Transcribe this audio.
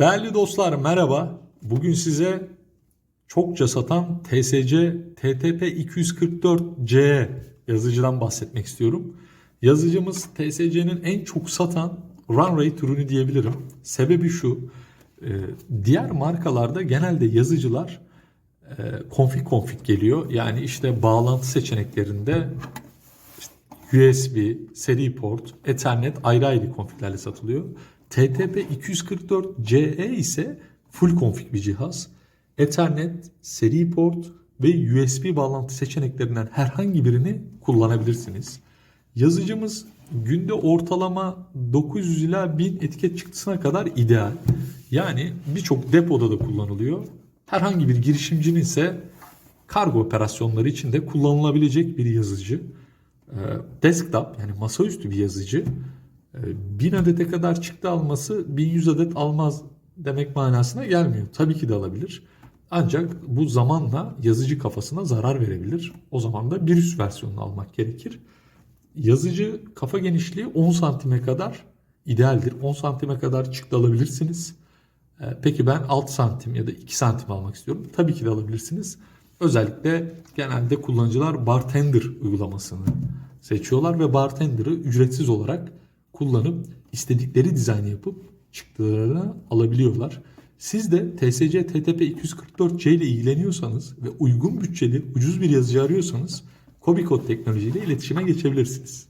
Değerli dostlar merhaba. Bugün size çokça satan TSC TTP 244C yazıcıdan bahsetmek istiyorum. Yazıcımız TSC'nin en çok satan run rate ürünü diyebilirim. Sebebi şu. e, Diğer markalarda genelde yazıcılar e, config config geliyor. Yani işte bağlantı seçeneklerinde USB, seri port, Ethernet ayrı ayrı konfiglerle satılıyor. TTP 244CE ise full config bir cihaz. Ethernet, seri port ve USB bağlantı seçeneklerinden herhangi birini kullanabilirsiniz. Yazıcımız günde ortalama 900 ila 1000 etiket çıktısına kadar ideal. Yani birçok depoda da kullanılıyor. Herhangi bir girişimcinin ise kargo operasyonları için de kullanılabilecek bir yazıcı. Ee, desktop yani masaüstü bir yazıcı 1000 adete kadar çıktı alması 1100 adet almaz demek manasına gelmiyor. Tabii ki de alabilir. Ancak bu zamanla yazıcı kafasına zarar verebilir. O zaman da bir üst versiyonunu almak gerekir. Yazıcı kafa genişliği 10 santime kadar idealdir. 10 santime kadar çıktı alabilirsiniz. Ee, Peki ben 6 santim ya da 2 santim almak istiyorum. Tabii ki de alabilirsiniz. Özellikle genelde kullanıcılar bartender uygulamasını seçiyorlar ve bartender'ı ücretsiz olarak kullanıp istedikleri dizaynı yapıp çıktılarını alabiliyorlar. Siz de TSC TTP 244C ile ilgileniyorsanız ve uygun bütçeli ucuz bir yazıcı arıyorsanız Kobikot teknolojiyle iletişime geçebilirsiniz.